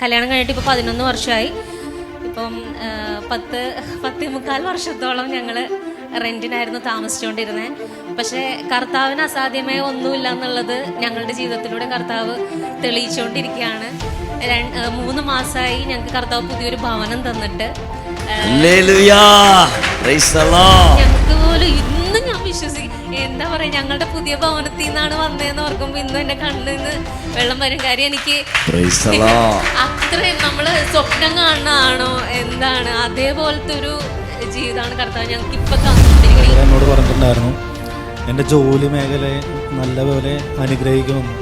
കല്യാണം കഴിഞ്ഞിട്ട് ഇപ്പോൾ പതിനൊന്ന് വർഷമായി. ഇപ്പം പത്ത് പത്ത് മുക്കാൽ വർഷത്തോളം ഞങ്ങൾ റെന്റിനായിരുന്നു താമസിച്ചുകൊണ്ടിരുന്നത് പക്ഷേ കർത്താവിന് അസാധ്യമായ ഒന്നുമില്ല എന്നുള്ളത് ഞങ്ങളുടെ ജീവിതത്തിലൂടെ കർത്താവ് തെളിയിച്ചുകൊണ്ടിരിക്കുകയാണ് മൂന്ന് മാസമായി ഞങ്ങൾക്ക് കർത്താവ് പുതിയൊരു ഭവനം തന്നിട്ട്. ഞങ്ങൾക്ക് പറയാ ഞങ്ങളുടെ പുതിയ ഭവനത്തിൽ നിന്നാണ് വന്നതെന്ന് ഓർക്കുമ്പോൾ ഇന്നും എന്റെ കണ്ണിൽ നിന്ന് വെള്ളം വരും. കാര്യം എനിക്ക് അത്രയും നമ്മൾ സ്വപ്നം കാണുന്നതാണോ? എന്താണ്? അതേപോലത്തെ ഒരു ജീവിതമാണ് കർത്താവ് ഞങ്ങൾക്ക് ഇപ്പൊ എന്നോട് പറഞ്ഞിട്ടുണ്ടായിരുന്നു എന്റെ ജോലി മേഖലയെ നല്ലപോലെ അനുഗ്രഹിക്കുമെന്ന്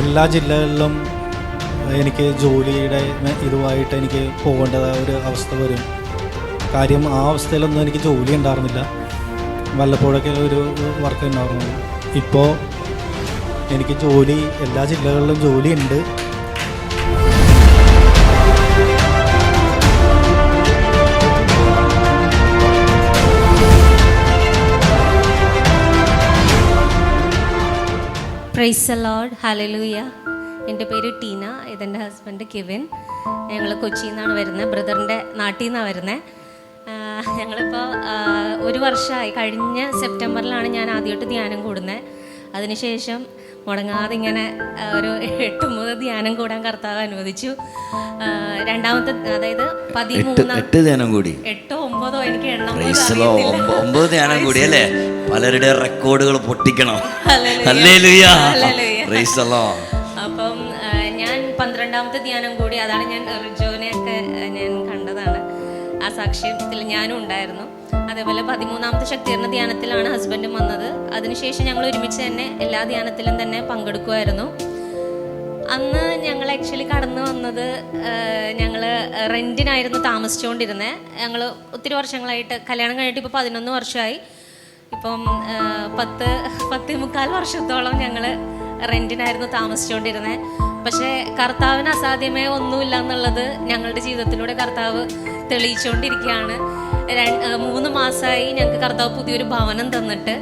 എല്ലാ ജില്ലകളിലും എനിക്ക് ജോലിയുടെ ഇതുമായിട്ട് എനിക്ക് പോകേണ്ടതായ ഒരു അവസ്ഥ വരും. കാര്യം ആ അവസ്ഥയിലൊന്നും എനിക്ക് ജോലി ഉണ്ടായിരുന്നില്ല. വല്ലപ്പോഴൊക്കെ ഒരു വർക്ക് ഉണ്ടാകുന്നു ഇപ്പോൾ എനിക്ക് ജോലി എല്ലാ ജില്ലകളിലും ജോലി ഉണ്ട്. പ്രൈസ് അലോഡ് ഹലലൂയ എന്റെ പേര് ടീന ഇതെന്റെ ഹസ്ബൻഡ് കിവിൻ. ഞങ്ങൾ കൊച്ചിയിൽ നിന്നാണ് വരുന്നത്. ബ്രദറിന്റെ നാട്ടിൽ നിന്നാണ് വരുന്നത്. ഞങ്ങളിപ്പോൾ ഒരു വർഷമായി കഴിഞ്ഞ സെപ്റ്റംബറിലാണ് ഞാൻ ആദ്യമായിട്ട് ധ്യാനം കൂടുന്നത് അതിനുശേഷം മുടങ്ങാതെ ഇങ്ങനെ ഒരു എട്ട് മുതൽ ധ്യാനം കൂടാൻ കർത്താവ് അനുവദിച്ചു. രണ്ടാമത്തെ അതായത് എട്ട് പതിമൂന്നാം ധ്യാനം കൂടി? എട്ടോ ഒമ്പതോ എനിക്ക് ഒമ്പത് ധ്യാനം കൂടി അല്ലേ? പലരുടെ റെക്കോർഡുകൾ പൊട്ടിക്കണം. അപ്പം ഞാൻ പന്ത്രണ്ടാമത്തെ ധ്യാനം കൂടി അതാണ് ഞാൻ സാക്ഷ്യത്തിൽ ഞാനും ഉണ്ടായിരുന്നു. അതേപോലെ പതിമൂന്നാമത്തെ ശക്തീകരണ ധ്യാനത്തിലാണ് ഹസ്ബൻഡും വന്നത്. അതിനുശേഷം ഞങ്ങൾ ഒരുമിച്ച് തന്നെ എല്ലാ ധ്യാനത്തിലും തന്നെ പങ്കെടുക്കുമായിരുന്നു. അന്ന് ഞങ്ങൾ ആക്ച്വലി കടന്നു വന്നത് ഞങ്ങൾ റെന്റിനായിരുന്നു താമസിച്ചുകൊണ്ടിരുന്നത് ഞങ്ങൾ ഒത്തിരി വർഷങ്ങളായിട്ട് കല്യാണം കഴിഞ്ഞിട്ട് ഇപ്പോൾ പതിനൊന്ന് വർഷമായി. ഇപ്പം പത്ത് പത്ത് മുക്കാൽ വർഷത്തോളം ഞങ്ങൾ റെന്റിനായിരുന്നു താമസിച്ചുകൊണ്ടിരുന്നത് പക്ഷേ കർത്താവിന് അസാധ്യമേ ഒന്നുമില്ല എന്നുള്ളത് ഞങ്ങളുടെ ജീവിതത്തിലൂടെ കർത്താവ് തെളിയിച്ചുകൊണ്ടിരിക്കുകയാണ് മൂന്ന് മാസമായി ഞങ്ങൾക്ക് കർത്താവ് പുതിയൊരു ഭവനം തന്നിട്ട്.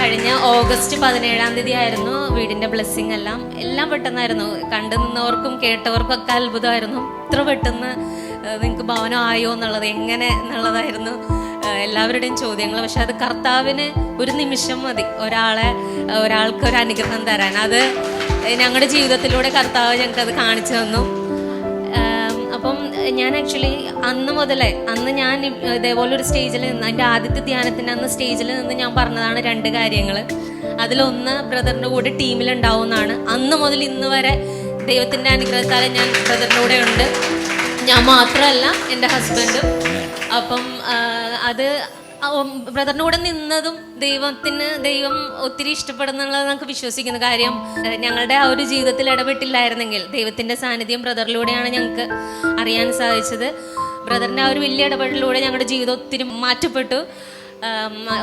കഴിഞ്ഞ ഓഗസ്റ്റ് പതിനേഴാം തീയതി ആയിരുന്നു വീടിന്റെ ബ്ലെസ്സിങ് എല്ലാം. എല്ലാം പെട്ടെന്നായിരുന്നു. കണ്ടു നിന്നവർക്കും കേട്ടവർക്കും ഒക്കെ അത്ഭുതമായിരുന്നു. ഇത്ര പെട്ടെന്ന് നിങ്ങൾക്ക് ഭവനം ആയോ എന്നുള്ളത് എങ്ങനെ എന്നുള്ളതായിരുന്നു. എല്ലാവരുടെയും ചോദ്യങ്ങൾ. പക്ഷെ അത് കർത്താവിന് ഒരു നിമിഷം മതി. ഒരാളെ ഒരാൾക്ക് ഒരു അനുഗ്രഹം തരാൻ. അത് ഞങ്ങളുടെ ജീവിതത്തിലൂടെ കർത്താവ് ഞങ്ങൾക്ക് അത് കാണിച്ചു തന്നു. അപ്പം ഞാൻ ആക്ച്വലി അന്ന് മുതലേ അന്ന് ഞാൻ ഇതേപോലെ ഒരു സ്റ്റേജിൽ നിന്ന് എന്റെ ആദ്യത്തെ ധ്യാനത്തിന്റെ അന്ന് സ്റ്റേജിൽ നിന്ന് ഞാൻ പറഞ്ഞതാണ് രണ്ട് കാര്യങ്ങൾ. അതിലൊന്ന് ബ്രദറിന്റെ കൂടെ ടീമിലുണ്ടാവുമെന്നാണ് അന്ന് മുതൽ ഇന്ന് വരെ ദൈവത്തിന്റെ അനുഗ്രഹത്താൽ ഞാൻ ബ്രദറിന്റെ കൂടെ ഉണ്ട്. ഞാൻ മാത്രമല്ല എന്റെ ഹസ്ബൻഡും. അപ്പം അത് ബ്രദറിന്റെ കൂടെ നിന്നതും ദൈവത്തിന് ദൈവം ഒത്തിരി ഇഷ്ടപ്പെടുന്നുള്ളത് നമുക്ക് വിശ്വസിക്കുന്ന കാര്യം ഞങ്ങളുടെ ആ ഒരു ജീവിതത്തിൽ ഇടപെട്ടില്ലായിരുന്നെങ്കിൽ ദൈവത്തിന്റെ സാന്നിധ്യം ബ്രദറിലൂടെയാണ് ഞങ്ങൾക്ക് അറിയാൻ സാധിച്ചത്. ബ്രദറിന്റെ ആ ഒരു വലിയ ഇടപെടലിലൂടെ ഞങ്ങളുടെ ജീവിതം ഒത്തിരി മാറ്റപ്പെട്ടു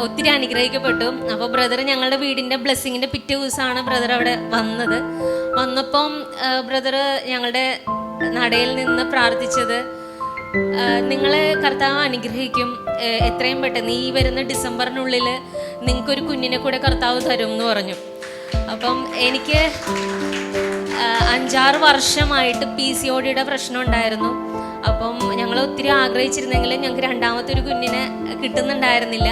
ഒത്തിരി അനുഗ്രഹിക്കപ്പെട്ടു. അപ്പോൾ ബ്രദർ ഞങ്ങളുടെ വീടിന്റെ ബ്ലെസ്സിങ്ങിന്റെ പിറ്റേ ദിവസമാണ് ബ്രദർ അവിടെ വന്നത്. വന്നപ്പം ബ്രദർ ഞങ്ങളുടെ നടയിൽ നിന്ന് പ്രാർത്ഥിച്ചത് നിങ്ങളെ കർത്താവ് അനുഗ്രഹിക്കും. എത്രയും പെട്ടെന്ന് ഈ വരുന്ന ഡിസംബറിനുള്ളിൽ നിങ്ങൾക്കൊരു കുഞ്ഞിനെ കൂടെ കർത്താവ് തരും എന്ന് പറഞ്ഞു. അപ്പം എനിക്ക് അഞ്ചാറ് വർഷമായിട്ട് പി സി ഒ പ്രശ്നം ഉണ്ടായിരുന്നു. അപ്പം ഞങ്ങൾ ഒത്തിരി ആഗ്രഹിച്ചിരുന്നെങ്കിലും ഞങ്ങൾക്ക് രണ്ടാമത്തെ ഒരു കുഞ്ഞിനെ കിട്ടുന്നുണ്ടായിരുന്നില്ല.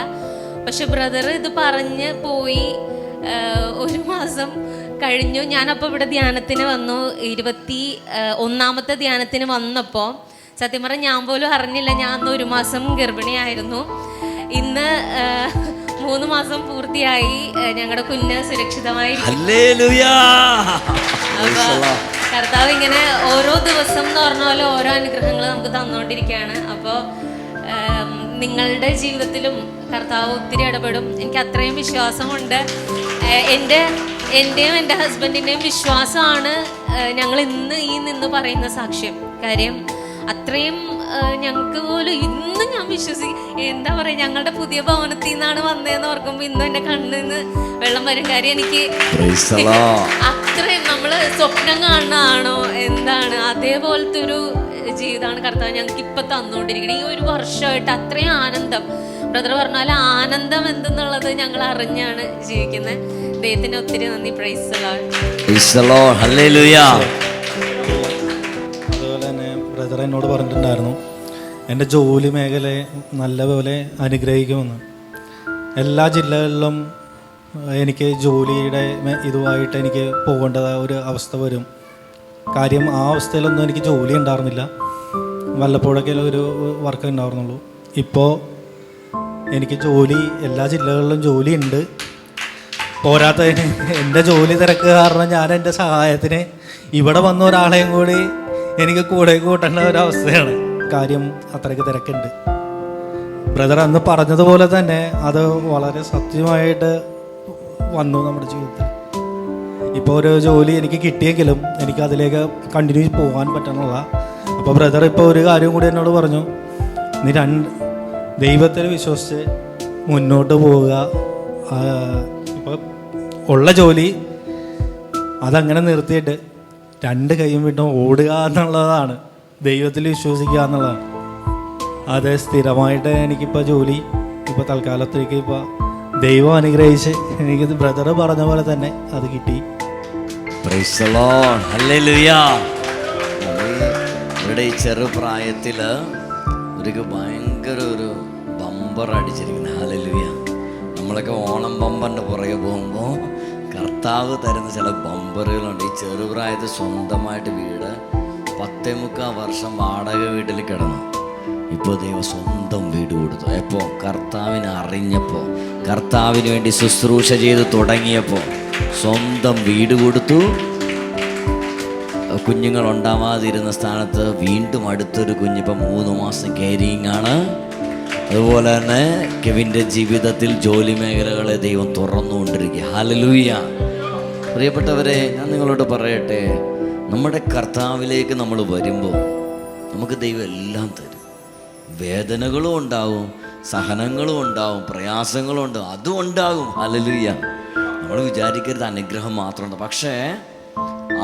പക്ഷെ ബ്രദർ ഇത് പറഞ്ഞ് പോയി ഒരു മാസം കഴിഞ്ഞു. ഞാനപ്പോൾ ഇവിടെ ധ്യാനത്തിന് വന്നു. ഇരുപത്തി ഒന്നാമത്തെ ധ്യാനത്തിന് വന്നപ്പോൾ സത്യം പറഞ്ഞാൽ ഞാൻ പോലും അറിഞ്ഞില്ല. ഞാൻ അന്ന് ഒരു മാസം ഗർഭിണിയായിരുന്നു. ഇന്ന് മൂന്ന് മാസം പൂർത്തിയായി. ഞങ്ങളുടെ കുഞ്ഞ് സുരക്ഷിതമായി കർത്താവ് ഇങ്ങനെ ഓരോ ദിവസം എന്ന് പറഞ്ഞ പോലെ ഓരോ അനുഗ്രഹങ്ങൾ നമുക്ക് തന്നുകൊണ്ടിരിക്കുകയാണ് അപ്പോൾ നിങ്ങളുടെ ജീവിതത്തിലും കർത്താവ് ഒത്തിരി ഇടപെടും. എനിക്ക് അത്രയും വിശ്വാസമുണ്ട്. എന്റെ എന്റെയും എന്റെ ഹസ്ബൻഡിന്റെയും വിശ്വാസമാണ് ഞങ്ങൾ ഇന്ന് ഈ നിന്ന് പറയുന്ന സാക്ഷ്യം. കാര്യം അത്രയും ഞങ്ങൾക്ക് പോലും ഇന്നും ഞാൻ വിശ്വസിക്കും എന്താ പറയുക ഞങ്ങളുടെ പുതിയ ഭവനത്തിൽ നിന്നാണ് വന്നതെന്ന് ഓർക്കുമ്പോൾ ഇന്നും എന്റെ കണ്ണിൽ നിന്ന് വെള്ളം വരും. കാര്യം എനിക്ക് അത്രയും നമ്മൾ സ്വപ്നം കാണുന്നതാണോ എന്താണ് അതേപോലത്തെ ഒരു ജീവിതമാണ് കർത്താവ് ഞങ്ങൾക്ക് ഇപ്പൊ തന്നുകൊണ്ടിരിക്കുന്നത്. ഈ ഒരു വർഷമായിട്ട് അത്രയും ആനന്ദം. ബ്രദർ പറഞ്ഞാൽ ആനന്ദം എന്തെന്നുള്ളത് ഞങ്ങൾ അറിഞ്ഞാണ് ജീവിക്കുന്നത്. ദൈവത്തിന് ഒത്തിരി നന്ദി. പ്രൈസ് Praise the ബ്രദർ എന്നോട് പറഞ്ഞിട്ടുണ്ടായിരുന്നു എന്റെ ജോലി മേഖലയെ നല്ലപോലെ അനുഗ്രഹിക്കുമെന്ന്. എല്ലാ ജില്ലകളിലും എനിക്ക് ജോലിയുടെ ഇതുമായിട്ട് എനിക്ക് പോകേണ്ടതായ ഒരു അവസ്ഥ വരും. കാര്യം ആ അവസ്ഥയിലൊന്നും എനിക്ക് ജോലി ഉണ്ടായിരുന്നില്ല. വല്ലപ്പോഴൊക്കെ ഒരു വർക്ക് ഉണ്ടായിരുന്നുള്ളൂ. ഇപ്പോൾ എനിക്ക് ജോലി എല്ലാ ജില്ലകളിലും ജോലി ഉണ്ട്. പോരാത്തതിന് എന്റെ ജോലി തിരക്ക് കാരണം ഞാൻ എന്റെ സഹായത്തിന് ഇവിടെ വന്ന ഒരാളെയും കൂടി എനിക്ക് കൂടെ കൂട്ടേണ്ട ഒരവസ്ഥയാണ്. കാര്യം അത്രയ്ക്ക് തിരക്കുണ്ട്. ബ്രദർ അന്ന് പറഞ്ഞതുപോലെ തന്നെ അത് വളരെ സത്യമായിട്ട് വന്നു നമ്മുടെ ജീവിതത്തിൽ. ഇപ്പോൾ ഒരു ജോലി എനിക്ക് കിട്ടിയെങ്കിലും എനിക്ക് അതിലേക്ക് കണ്ടിന്യൂ പോകാൻ പറ്റണില്ല അപ്പോൾ ബ്രദർ ഇപ്പോൾ ഒരു കാര്യം കൂടി എന്നോട് പറഞ്ഞു. നീ രണ്ട് ദൈവത്തിൽ വിശ്വസിച്ച് മുന്നോട്ട് പോവുക. ഇപ്പോൾ ഉള്ള ജോലി അതങ്ങനെ നിർത്തിയിട്ട് രണ്ട് കൈയും വിട്ടും ഓടുക എന്നുള്ളതാണ്. ദൈവത്തിൽ വിശ്വസിക്കുക എന്നുള്ളതാണ്. അത് സ്ഥിരമായിട്ട് എനിക്കിപ്പോൾ ജോലി ഇപ്പോൾ തൽക്കാലത്തേക്ക് ഇപ്പോൾ ദൈവം അനുഗ്രഹിച്ച് എനിക്ക് ബ്രദർ പറഞ്ഞ പോലെ തന്നെ അത് കിട്ടി. ഇവിടെ ഈ ചെറുപ്രായത്തിൽ ഇവർക്ക് ഭയങ്കര ഒരു ബമ്പർ അടിച്ചിരിക്കുന്നത് ഹാലലുയ നമ്മളൊക്കെ ഓണം ബമ്പറിന്റെ പുറകെ പോകുമ്പോൾ കർത്താവ് തരുന്ന ചില ബമ്പറുകളുണ്ട്. ഈ ചെറുപ്രായത്തിൽ സ്വന്തമായിട്ട് വീട് പത്തേ മുക്കാൽ വർഷം വാടക വീട്ടിൽ കിടന്നു. ഇപ്പോൾ ദൈവം സ്വന്തം വീട് കൊടുത്തു. എപ്പോൾ കർത്താവിനെ അറിഞ്ഞപ്പോൾ കർത്താവിന് വേണ്ടി ശുശ്രൂഷ ചെയ്ത് തുടങ്ങിയപ്പോൾ സ്വന്തം വീട് കൊടുത്തു. കുഞ്ഞുങ്ങൾ ഉണ്ടാവാതിരുന്ന സ്ഥാനത്ത് വീണ്ടും അടുത്തൊരു കുഞ്ഞിപ്പോൾ മൂന്ന് മാസം കെയറിങ് ആണ്. അതുപോലെ തന്നെ കെവിന്റെ ജീവിതത്തിൽ ജോലി മേഖലകളെ ദൈവം തുറന്നുകൊണ്ടിരിക്കുക. ഹലലൂയ പ്രിയപ്പെട്ടവരെ ഞാൻ നിങ്ങളോട് പറയട്ടെ നമ്മുടെ കർത്താവിലേക്ക് നമ്മൾ വരുമ്പോൾ നമുക്ക് ദൈവം എല്ലാം തരും. വേദനകളും ഉണ്ടാവും സഹനങ്ങളും ഉണ്ടാവും പ്രയാസങ്ങളും ഉണ്ടാവും അതും ഉണ്ടാകും. അലലുയ്യ നമ്മൾ വിചാരിക്കരുത് അനുഗ്രഹം മാത്രമുണ്ട്. പക്ഷേ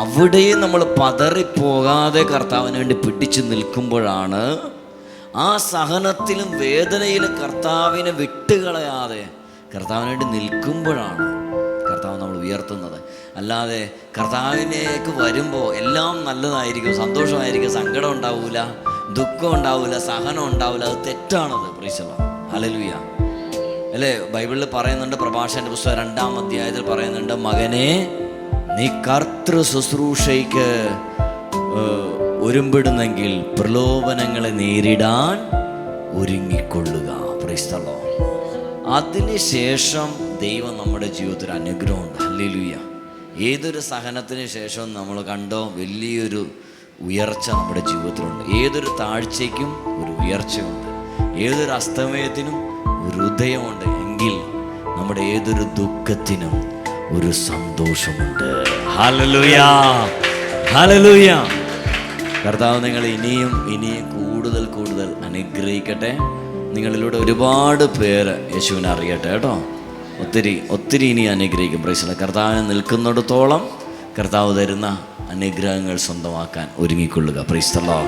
അവിടെയും നമ്മൾ പതറിപ്പോകാതെ കർത്താവിന് വേണ്ടി പിടിച്ചു നിൽക്കുമ്പോഴാണ് ആ സഹനത്തിലും വേദനയിലും കർത്താവിനെ വിട്ടുകളയാതെ കർത്താവിന് വേണ്ടി നിൽക്കുമ്പോഴാണ് കർത്താവ് നമ്മൾ ഉയർത്തുന്നത്. അല്ലാതെ കർത്താവിനേക്ക് വരുമ്പോൾ എല്ലാം നല്ലതായിരിക്കും സന്തോഷമായിരിക്കും സങ്കടം ഉണ്ടാവില്ല ദുഃഖം ഉണ്ടാവില്ല സഹനം ഉണ്ടാവില്ല അത് തെറ്റാണത്. പ്രീശല അലലുയ അല്ലേ? ബൈബിളിൽ പറയുന്നുണ്ട് പ്രഭാഷന്റെ പുസ്തകം രണ്ടാം അധ്യായത്തിൽ പറയുന്നുണ്ട് മകനെ നീ കർത്തൃ ശുശ്രൂഷയ്ക്ക് ഒരുമ്പിടുന്നെങ്കിൽ പ്രലോഭനങ്ങളെ നേരിടാൻ ഒരുങ്ങിക്കൊള്ളുക. പ്രീസ്തലോ അതിനുശേഷം ദൈവം നമ്മുടെ ജീവിതത്തിൽ അനുഗ്രഹമുണ്ട്. ഹല്ലേലൂയ. ഏതൊരു സഹനത്തിന് ശേഷവും നമ്മൾ കണ്ടോ വലിയൊരു ഉയർച്ച നമ്മുടെ ജീവിതത്തിലുണ്ട്. ഏതൊരു താഴ്ചയ്ക്കും ഒരു ഉയർച്ചയുണ്ട്. ഏതൊരു അസ്തമയത്തിനും ഒരു ഉദയമുണ്ട്. എങ്കിൽ നമ്മുടെ ഏതൊരു ദുഃഖത്തിനും ഒരു സന്തോഷമുണ്ട്. കർത്താവ് നിങ്ങൾ ഇനിയും ഇനിയും കൂടുതൽ കൂടുതൽ അനുഗ്രഹിക്കട്ടെ. നിങ്ങളിലൂടെ ഒരുപാട് പേര് യേശുവിനെ അറിയട്ടെ കേട്ടോ. ഒത്തിരി ഒത്തിരി ഇനി അനുഗ്രഹിക്കും. പ്രൈസില കർത്താവിനെ നിൽക്കുന്നിടത്തോളം കർത്താവ് തരുന്ന അനുഗ്രഹങ്ങൾ സ്വന്തമാക്കാൻ ഒരുങ്ങിക്കൊള്ളുക. പ്രൈസ്തല്ലോ